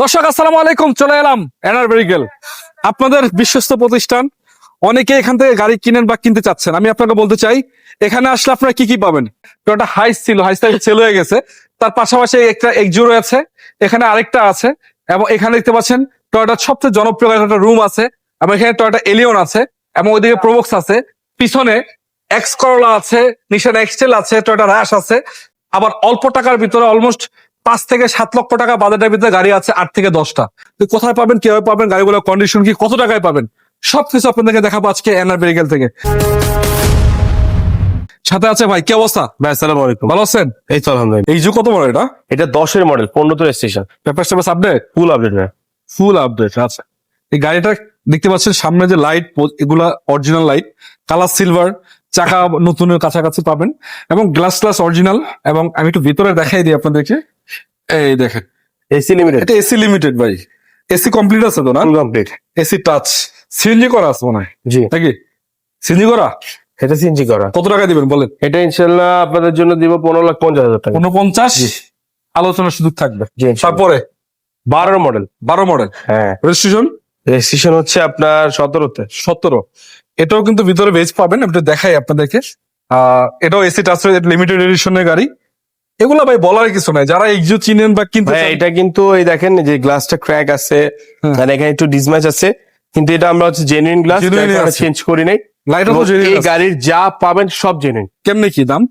দর্শক আসসালামু আলাইকুম চলে এলাম এনার ভেহিকেল আপনাদের বিশ্বস্ত প্রতিষ্ঠান অনেকে এখান থেকে গাড়ি কিনেন বা কিনতে চাচ্ছেন। আমি আপনাকে বলতে চাই এখানে আসলে আপনারা কি কি পাবেন? টয়োটা হাইস ছিল হাইসটা সেল হয়ে গেছে। তার পাশাপাশি একটা এক্সজোরো আছে এখানে আরেকটা আছে এবং এখানে দেখতে পাচ্ছেন টয়োটার সবচেয়ে জনপ্রিয় একটা রুম আছে এবং এখানে টয়টা এলিয়ন আছে এবং ওইদিকে প্রোবক্স আছে। পিছনে এক্স করলা আছে নিশান এক্সটেল আছে টয়টা র্যাশ আছে। আবার অল্প টাকার ভিতরে অলমোস্ট পাঁচ থেকে সাত লক্ষ টাকা বাজেটের ভিতরে গাড়ি আছে আট থেকে দশটা। তো কোথায় পাবেন কীভাবে পাবেন গাড়িগুলোর কন্ডিশন কি কত টাকায় পাবেন সবকিছু আপনাদেরকে দেখাবো আজকে এনআর মেডিকেল থেকে। সাথে আছে ভাই কি অবস্থা? ভাই আসসালামু আলাইকুম। ভালো আছেন? এই তো আলহামদুলিল্লাহ। এই যুগ কত বড় এটা? এটা দশের মডেল পনেরো তো রেজিস্ট্রেশন পেপার টেপার update full update full update আচ্ছা। এই গাড়িটা দেখতে পাচ্ছেন সামনে যে লাইট এগুলা অরিজিনাল লাইট কালার সিলভার চাকা নতুনের কাছাকাছি পাবেন এবং গ্লাস গ্লাস অরিজিনাল এবং আমি একটু ভিতরে দেখাই দিই আপনাদেরকে। এই দেখেন। এসি লিমিটেড এটা এসি লিমিটেড ভাই। এসি কমপ্লিট আছে তো না? কমপ্লিট এসি টাচ সিএনজি করা আছে মনে হয়। জি। নাকি? সিএনজি করা? এটা সিএনজি করা। কত টাকা দিবেন বলেন? এটা ইনশাল্লাহ আপনাদের জন্য দিব পনেরো লাখ পঞ্চাশ হাজার টাকা। উনপঞ্চাশ আলোচনার সুযোগ থাকবে। তারপরে? বারোর মডেল বারো মডেল হ্যাঁ। রেজিস্ট্রেশন রেজিস্ট্রেশন হচ্ছে আপনার সতেরোতে। সতেরো। এটাও কিন্তু ভিতরে ভেজ পাবেন একটু দেখাই আপনাদেরকে। আহ, এটাও এসি টাচ লিমিটেড এডিশনের গাড়ি। এগুলো ভাই বলার কিছু নাই। যারা এক্সিও চিনেন বা কিনতে ভাই এটা কিন্তু এই দেখেন যে গ্লাসটা ক্র্যাক আছে। মানে এখানে একটু ডিসম্যাচ আছে। কিন্তু এটা আমরা হচ্ছে জেনুইন গ্লাস চেঞ্জ করি নাই। এই গাড়ির যা পাবেন সব জেনুইন কেমনে কি দাম?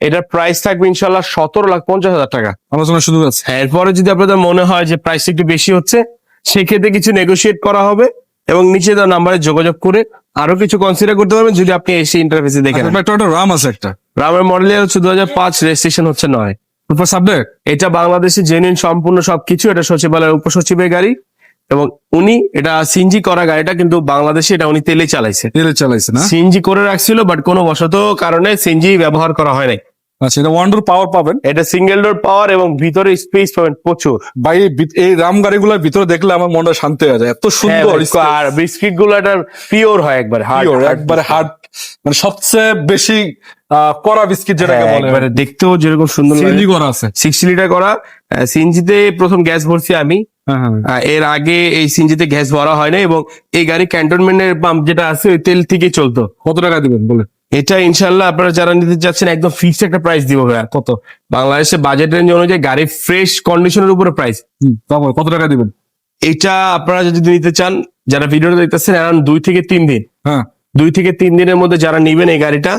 এটার প্রাইস থাকবে ইনশাল্লাহ সতেরো লাখ পঞ্চাশ হাজার টাকা। আলোচনার সুযোগ আছে এরপরে যদি আপনাদের মনে হয় যে প্রাইস একটু বেশি হচ্ছে সেক্ষেত্রে কিছু নেগোশিয়েট করা হবে এবং নিচে দেওয়া নাম্বারে যোগাযোগ করে আরও কিছু কনসিডার করতে পারবেন যদি আপনি এসে ইন্টারফেসে দেখেন একটা রাম আছে একটা। রামের মডেল হচ্ছে দু হাজার পাঁচ রেজিস্ট্রেশন হচ্ছে নয়। সাবজেক্ট এটা বাংলাদেশে জেনুইন সম্পূর্ণ সবকিছু এটা সচিবালয়ের উপসচিবের গাড়ি এবং উনি এটা সিনজি করা গাড়িটা কিন্তু বাংলাদেশে এটা উনি তেলে চালাইছে। তেলে চালাইছে না? সিনজি করে রাখছিল বাট কোনো বশত কারণে সিনজি ব্যবহার করা হয় নাই। আচ্ছা এটা ওয়ান্ডার পাওয়ার পাবেন। এটা সিঙ্গেল ডোর পাওয়ার এবং ভিতরে স্পেস পাবেন প্রচুর। ভাই এই রাম গাড়িগুলোর ভিতরে দেখলে আমার মনটা শান্তি হয়ে যায়। এত হ্যাঁ, সুন্দর আর বিস্কিটগুলো এটা পিওর হয় একবার pure, একবারে হার্ড মানে সবচেয়ে বেশি কড়া বিস্কিট যেটাকে বলে। হ্যাঁ, একবারে দেখতেও যেরকম সুন্দর সিএনজি করা আছে। সিক্সটি লিটার করা। সিনজিতে প্রথম গ্যাস ভরছি আমি। হ্যাঁ এর আগে এই সিনজিতে গ্যাস ভরা হয় না এবং এই গাড়ি ক্যান্টনমেন্টের পাম্প যেটা আছে ওই তেল থেকে চলতো। কত টাকা দিবেন বলে এটা ইনশাল্লাহ আপনারা যারা নিতে চাচ্ছেন একদম ফিক্সড একটা প্রাইস দিব ভাইয়া। কত? বাংলাদেশে বাজেট রেঞ্জ অনুযায়ী গাড়ি ফ্রেশ কন্ডিশনের উপরে প্রাইস কত টাকা দিবেন? এটা আপনারা যদি নিতে চান যারা ভিডিওটা দেখতেছেন অ্যারাউন্ড দুই থেকে তিন দিন। হ্যাঁ। দুই থেকে তিন দিনের মধ্যে যারা নিবেন এই গাড়িটা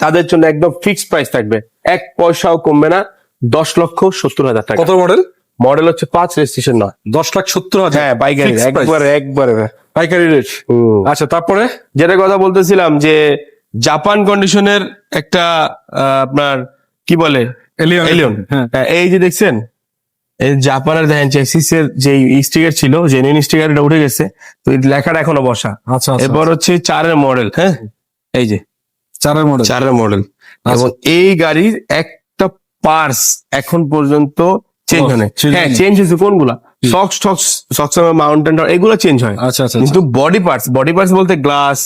তাদের জন্য একদম ফিক্সড প্রাইস থাকবে। এক পয়সাও কমবে না দশ লক্ষ সত্তর হাজার টাকা। কত মডেল মডেল হচ্ছে পাঁচ রেজিস্ট্রেশন নয়। দশ লাখ সত্তর হাজার? হ্যাঁ পাইকারি Fixed একবারে একবারে। পাইকারি রেট। আচ্ছা তারপরে? যেটা কথা বলতেছিলাম যে জাপান কন্ডিশনের একটা আপনার কি বলে? এলিয়ন এলিয়ন হ্যাঁ। হ্যাঁ, এই যে দেখছেন এই জাপানের দেখেন চেসিস এর যে স্টিকার ছিল জেনুইন স্টিকার এটা উঠে গেছে তো লেখাটা এখনও বসা। আচ্ছা আচ্ছা এরপর হচ্ছে চারের মডেল হ্যাঁ? এই যে। চারের মডেল চারের মডেল আচ্ছা। এবং এই গাড়ির একটা পার্স এখন পর্যন্ত চেঞ্জ Oh, হয়। হ্যাঁ চেঞ্জ হয়েছে কোনগুলা? সক্স টক্স সক্স মাউন্টেন এগুলো চেঞ্জ হয়। আচ্ছা আচ্ছা কিন্তু বডি পার্টস বডি পার্টস বলতে গ্লাস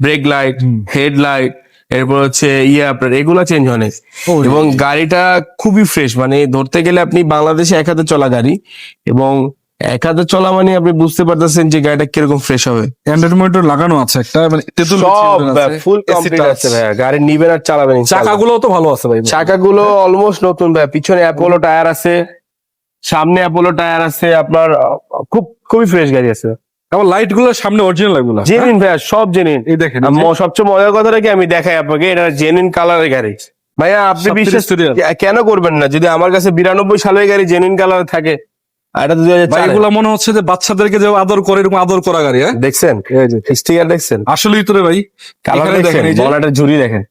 ব্রেক লাইট। হেডলাইট এরপর হচ্ছে ইয়ে আপনার এগুলা চেঞ্জ হয় না। এবং গাড়িটা খুবই ফ্রেশ মানে ধরতে গেলে আপনি বাংলাদেশে এক হাতে চলা গাড়ি এবং এক হাতে চলা মানে আপনি বুঝতে পারতেছেন যে গাড়িটা কীরকম ফ্রেশ হবে অ্যান্ড্রয়েড মনিটর লাগানো আছে একটা মানে তেতুল সব ফুল কমপ্লিট আছে ভাইয়া গাড়ি নিবেন আর চালাবেন। চাকাগুলো তো ভালো আছে ভাই চাকাগুলো অলমোস্ট নতুন ভাই পিছনে অ্যাপোলো টায়ার আছে সামনে অ্যাপোলো টায়ার আছে আপনার খুব খুবই ফ্রেশ গাড়ি আছে আবার লাইটগুলো সামনে অরিজিনাল এগুলো? জেনুইন ভাইয়া সব জেনুইন এই দেখেন সবচেয়ে মজার কথাটা কি আমি দেখাই আপনাকে এটা জেনুইন কালারের গাড়ি। ভাইয়া আপনি বিশ্বাস। কেন করবেন না? যদি আমার কাছে বিরানব্বই সালের গাড়ি জেনুইন কালার থাকে এটা দুই হাজার এগুলো মনে হচ্ছে যে বাচ্চাদেরকে যে আদর করে এরকম আদর করা গাড়ি হ্যাঁ? দেখছেন? স্টিকার দেখছেন? আসলেই তো রে ভাই। কালার দেখেন বলাটা ঝুরি দেখেন।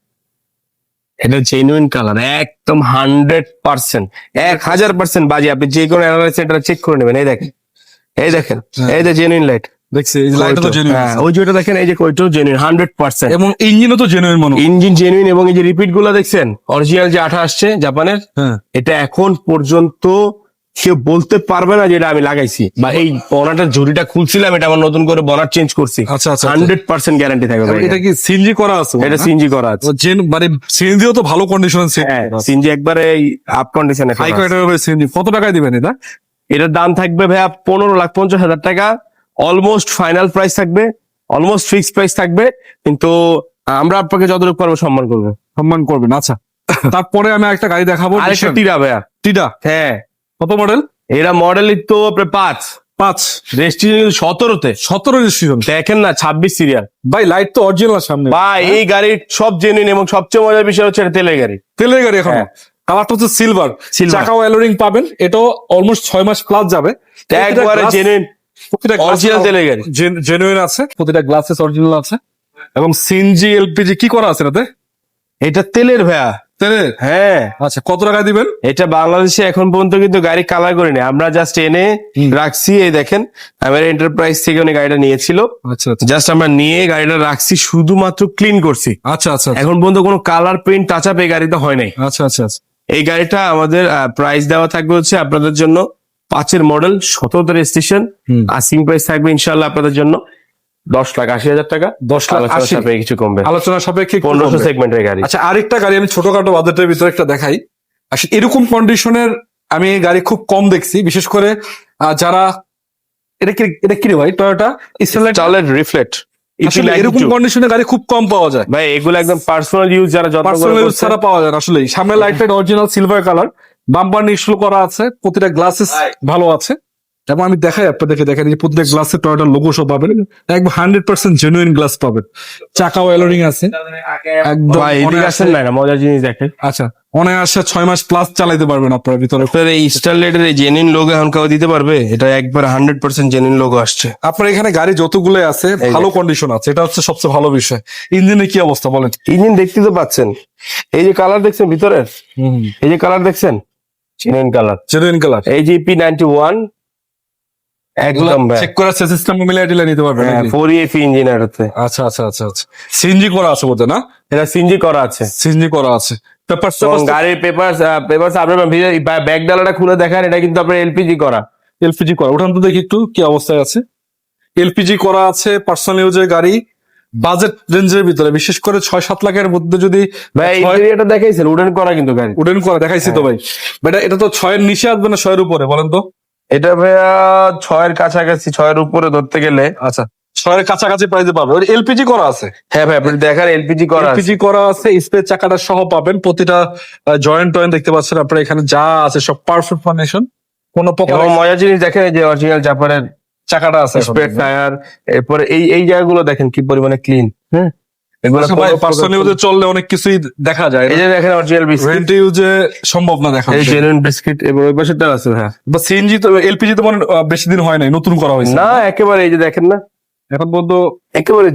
এটা জেনুইন কালার একদম হান্ড্রেড পার্সেন্ট এক হাজার পার্সেন্ট বাজে। আপনি যে কোনো এটা চেক করে নেবেন এই দেখেন। এই দেখেন হ্যাঁ। এই যে জেনুইন লাইট দেখছি এই যে লাইটটা তো জেনুইন হ্যাঁ ওই যেটা দেখেন এই যে জেনুইন এবং ইঞ্জিনও তো জেনুইন মনে ইঞ্জিন জেনুইন এবং এই যে রিপিটগুলো দেখছেন অরিজিনাল যে আঠা আসছে জাপানের হ্যাঁ। এটা এখন পর্যন্ত কেউ বলতে পারবে না আমি লাগাইছি। বা এই বনাটার ঝুড়িটা খুলছিলাম এটা আমার নতুন করে বনার চেঞ্জ করছি। আচ্ছা আচ্ছা হান্ড্রেড পার্সেন্ট গ্যারান্টি থাকবে এটা কি সিএনজি করা আছে? এটা করা আছে। মানে সিএনজিও তো ভালো কন্ডিশন হ্যাঁ সিএনজি একবারে আপ কন্ডিশনে হাই কোয়ালিটির কত টাকায় দিবেন এটা? এটার দাম থাকবে ভাইয়া পনেরো লাখ পঞ্চাশ হাজার টাকা। অলমোস্ট ফাইনাল প্রাইস থাকবে অলমোস্ট ফিক্সড প্রাইস থাকবে কিন্তু আমরা আপনাকে যতটুকু পারব সম্মান করব। সম্মান করবেন আচ্ছা। তারপরে আমি একটা গাড়ি দেখাবো আরেকটা টিরা ভাইয়া। টিডা? হ্যাঁ। কত মডেল এরা মডেলই তো আপনার পাঁচ। পাঁচ। রেজিস্ট্রেশন সতেরোতে। সতেরো রেজিস্ট্রেশন দেখেন না ছাব্বিশ সিরিয়াল ভাই লাইট তো অরিজিনাল সামনে। বা এই গাড়ির সব জেনুইন এবং সবচেয়ে মজার বিষয় হচ্ছে তেলের গাড়ি। তেলের গাড়ি এখন? হ্যাঁ। কালারটা হচ্ছে সিলভার। চাকাও অ্যালোরিং পাবেন। এটাও অলমোস্ট ছয় মাস প্লাস যাবে। একবারে জেনুইন প্রতিটা অরিজিনাল গাড়ি। জেনুইন আছে। প্রতিটা গ্লাসেস অরিজিনাল আছে। এবং সিএনজি এলপিজি কি করা আছে এটাতে? এটা তেলের ভাইয়া। তেলের? হ্যাঁ। আচ্ছা কত টাকা দিবেন? এটা বাংলাদেশে এখন পর্যন্ত কিন্তু গাড়ি কালার করিনি। আমরা জাস্ট এনে রাখছি এই দেখেন। আমার এন্টারপ্রাইজ থেকে উনি গাড়িটা নিয়েছিল। আচ্ছা আচ্ছা। জাস্ট আমরা নিয়ে গাড়িটা রাখছি শুধুমাত্র ক্লিন করছি। আচ্ছা আচ্ছা আচ্ছা। এখন পর্যন্ত কোনো কালার পেইন্ট টাচ আপ এই গাড়িতে হয় নাই। আচ্ছা আচ্ছা আচ্ছা। এই গাড়িটা আমাদের প্রাইস দেওয়া থাকবে হচ্ছে আপনাদের জন্য পাঁচের মডেল সতেরো রেজিস্ট্রেশন। আসিং প্রাইস থাকবে ইনশাল্লাহ আপনাদের জন্য দশ লাখ আশি হাজার টাকা। দশ লাখ আলোচনা সাপেক্ষে কিছু কমবে। আলোচনা সাপেক্ষে পনেরোশো সেগমেন্টের গাড়ি। আচ্ছা আরেকটা গাড়ি আমি ছোটখাটো বাজেটের ভিতরে একটা দেখাই। আসলে এরকম কন্ডিশনের আমি এই গাড়ি খুব কম দেখছি বিশেষ করে যারা এটা কি এটা কি রে ভাই টয়োটা স্টারলাইট চালের রিফ্লেক্ট এরকম কন্ডিশনের গাড়ি খুব কম পাওয়া যায়। ভাই এগুলো একদম পার্সোনাল ইউজ যারা পার্সোনাল ইউজ ছাড়া পাওয়া যায় আসলে সামনে লাইটটা অরিজিনাল সিলভার কালার বাম্পার নিশ্চল করা আছে প্রতিটা গ্লাসেস ভালো আছে। এবং আমি দেখাই আপনাদেরকে দেখাই যে প্রত্যেক গ্লাসে টয়োটার লোগো সব পাবেন। একদম হান্ড্রেড পার্সেন্ট জেনুইন গ্লাস পাবেন। চাকাও এলোরিং আছে। একদম ভাই এদিকে আসেন না না মজার জিনিস দেখেন। আচ্ছা অনায়াসে ছয় মাস প্লাস চালাইতে পারবেন আপনার ভিতরে। আপনার এই স্টারলাইটের এই জেনুইন লোগো এখন কেউ দিতে পারবে? এটা একবার হান্ড্রেড পার্সেন্ট জেনুইন লোগো আসছে। আপনার এখানে গাড়ি যতগুলো আছে ভালো কন্ডিশন আছে। এটা হচ্ছে সবচেয়ে ভালো বিষয়। ইঞ্জিনের কি অবস্থা বলেন? ইঞ্জিন দেখতে তো পাচ্ছেন। এই যে কালার দেখছেন ভিতরের? এই যে কালার দেখছেন? জেনুইন কালার জেনুইন কালার এই যে পি নাইনটি ওয়ান একদম চেক সিস্টেম নিতে পারবেন? ফোর ইএফি ইঞ্জিন এটাতে। আচ্ছা আচ্ছা আচ্ছা আচ্ছা। সিএনজি করা আছে বলতে না? এটা সিনজি করা আছে। সিএনজি করা আছে। গাড়ির পেপার পেপার আপনার ব্যাগ ডালাটা খুলে দেখান এটা কিন্তু আপনার এলপিজি করা। এলপিজি করা। ওঠান তো দেখি একটু কি অবস্থায় আছে। এলপিজি করা আছে পার্সোনাল ইউজের গাড়ি বাজেট রেঞ্জের ভিতরে বিশেষ করে ছয় সাত লাখের মধ্যে যদি ভাই ইন্টেরিয়রটা দেখাইছেন উডেন করা কিন্তু গাড়ি। উডেন করা দেখাইছি তো ভাই। বেটা এটা তো ছয়ের নিচে আসবে না ছয়ের উপরে বলেন তো। এটা ভাইয়া ছয়ের কাছাকাছি ছয়ের উপরে ধরতে গেলে আচ্ছা। ছয়ের কাছাকাছি প্রাইজে পাবে। এলপিজি করা আছে। হ্যাঁ ভাই আপনি দেখান এলপিজি করা আছে। এলপিজি করা আছে স্পেস চাকাটা সহ পাবেন। প্রতিটা জয়েন্ট টয়েন্ট দেখতে পাচ্ছেন আপনার এখানে যা আছে সব পারফেক্ট কন্ডিশন কোনো প্রকার মজার জিনিস দেখেন যে অরিজিনাল জাপানের চাকাটা আছে। টায়ার এরপরে এই এই জায়গাগুলো দেখেন কি পরিমাণে ক্লিন হ্যাঁ আচ্ছা চললে অনেক কিছুই দেখা যায় এই যে দেখেন অরিজিনাল বিস্কিট রেন্ট ইউজে সম্ভব না দেখা এই জেনুইন বিস্কিট এবং ওই পাশেরটা আছে হ্যাঁ বা সিএনজি তো এলপিজি তো মানে বেশি দিন হয় নাই নতুন করা হয়েছে। না একেবারে এই যে দেখেন না এখন পর্যন্ত একেবারে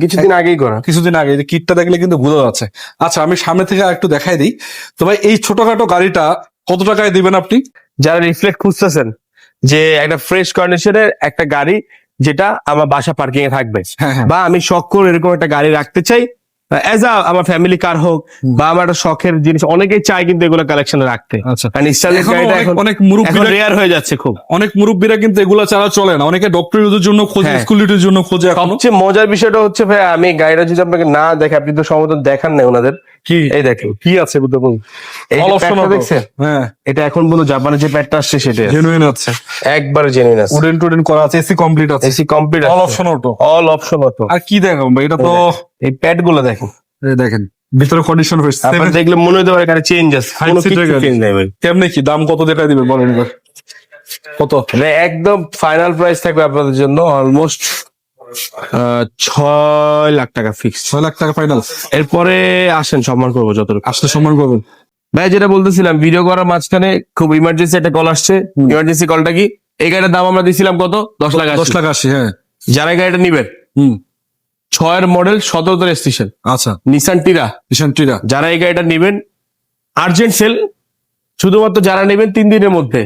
কিছুদিন আগেই করা। কিছুদিন আগে যে কিটটা দেখলে কিন্তু বোঝা যাচ্ছে। আচ্ছা আমি সামনে থেকে একটু দেখাই দিই। তো ভাই এই ছোটখাটো গাড়িটা কত টাকায় দিবেন আপনি? যারা রিফ্লেক্ট খুঁজতেছেন যে একটা ফ্রেশ কন্ডিশনের একটা গাড়ি যেটা আমার বাসা পার্কিং এ থাকবে। হ্যাঁ হ্যাঁ। বা আমি শখ করে এরকম একটা গাড়ি রাখতে চাই এজ আ আমার ফ্যামিলি কার হোক বা আমার একটা শখের জিনিস অনেকেই চায় কিন্তু এগুলো কালেকশনে রাখতে। আচ্ছা। স্টাইলিশ গাড়িটা অনেক- এখন অনেক মুরব্বীরা রেয়ার হয়ে যাচ্ছে খুব। অনেক মুরব্বীরা কিন্তু এগুলা ছাড়া চলে না। অনেকে ডক্টর ইউজের জন্য খোঁজে হ্যাঁ। স্কুল ডিউটির জন্য খোঁজে সবচেয়ে মজার বিষয়টা হচ্ছে ভাই আমি গাড়িটা যদি আপনাকে না দেখে আপনি তো সম্ভবত দেখান না ওনাদের। কি? এই দেখেন কি আছে বুঝতে। দেখছেন? হ্যাঁ। এটা এখন পর্যন্ত জাপানের যে প্যাডটা আসছে সেটা জেনুইন আছে। একবার জেনুইন আছে। উডেন টুডেন করা আছে এসি কমপ্লিট আছে। AC complete all option auto all option auto আর কি দেখাবো ভাই? এটা তো এই প্যাডগুলো দেখেন। এই দেখেন ভিতরে কন্ডিশন হয়েছে আপনার দেখলে মনে হতে পারে গাড়ি চেঞ্জ আছে। কোনো কিছু চেঞ্জ নাই ভাই। কেমনে কি? দাম কত টাকা দিবেন বলেন এবার? কত? মানে একদম ফাইনাল প্রাইস থাকবে আপনাদের জন্য অলমোস্ট ছয় লাখ টাকা ফিক্স ছয় লাখ টাকা ফাইনাল এরপরে আসেন সম্মান করব যতটুকু। আসলে সম্মান করবেন। ভাই যেটা বলতেছিলাম ভিডিও করার মাঝখানে খুব ইমার্জেন্সি একটা কল আসছে। ইমার্জেন্সি কলটা কি? এই গাড়িটার দাম আমরা দিছিলাম কত? দশ লাখ দশ লাখ আশি হ্যাঁ। যারা গাড়িটা নিবেন হুম। ছয়ের মডেল সতেরোতে স্টেশন আচ্ছা। নিসান টিরা কিষানটিরা যারা এই গাড়িটা নিবেন আর্জেন্ট সেল শুধুমাত্র যারা নেবেন তিন দিনের মধ্যে।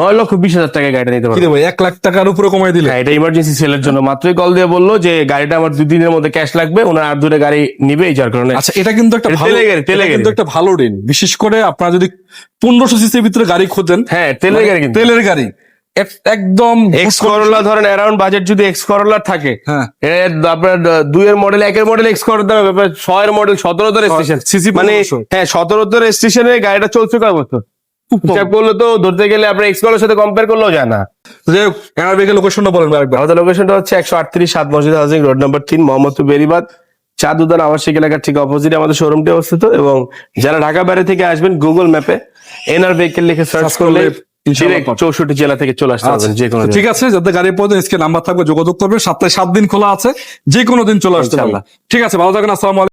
নয় লক্ষ বিশ হাজার টাকা গাড়িটা নিতে পারবে পারবেন। এক লাখ টাকার উপরে কমাই দিলে। হ্যাঁ এটা ইমার্জেন্সি সেলের জন্য। মাত্রই কল দিয়ে বলল যে গাড়িটা আমার দুই দিনের মধ্যে ক্যাশ লাগবে ওনার আর দূরে গাড়ি নিবে এই যার কারণে আচ্ছা এটা কিন্তু একটা ভালো তেলে গাড়ি, কিন্তু একটা ভালো ঋণ। বিশেষ করে আপনারা যদি পনেরোশো সিসির ভিতরে গাড়ি খোঁজেন হ্যাঁ তেলের গাড়ি কিন্তু। তেলের গাড়ি। একদম এক্স করোলা ধরেন অ্যারাউন্ড বাজেট যদি এক্স করোলা থাকে হ্যাঁ। আপনার দুইয়ের মডেল একের মডেল এক্স করোলা দাম ব্যাপার ছয়ের মডেল সতেরোতে রেজিস্ট্রেশন সিসি মানে হ্যাঁ সতেরোতে রেজিস্ট্রেশনে গাড়িটা চলছে কয় বছর? হিসাব করলে তো ধরতে গেলে আপনার এক্সকলের সাথে কম্পেয়ার করলেও যায় না। যাই হোক এনার ভেহিকেল লোকেশনটা বলেন ভাই একবার। আমাদের লোকেশনটা হচ্ছে একশো আটত্রিশ সাত মসজিদ হাউজিং রোড নাম্বার তিন মোহাম্মদপুর বেরিবাদ। চাঁদ উদ্যান আবাসিক এলাকার ঠিক অপোজিটে আমাদের শোরুমটি অবস্থিত এবং যারা ঢাকা বাইরে থেকে আসবেন গুগল ম্যাপে এনআর ভেহিকেল লিখে সার্চ করলে চৌষট্টি জেলা থেকে চলে আসতে পারবেন যে কোনো ঠিক আছে যাতে গাড়ির পথে আজকে নাম্বার থাকবে যোগাযোগ করবে। সপ্তাহে সাত দিন খোলা আছে যে কোনো দিন চলে আসতে পারবেন ঠিক আছে ভালো থাকেন আসসালামু আলাইকুম।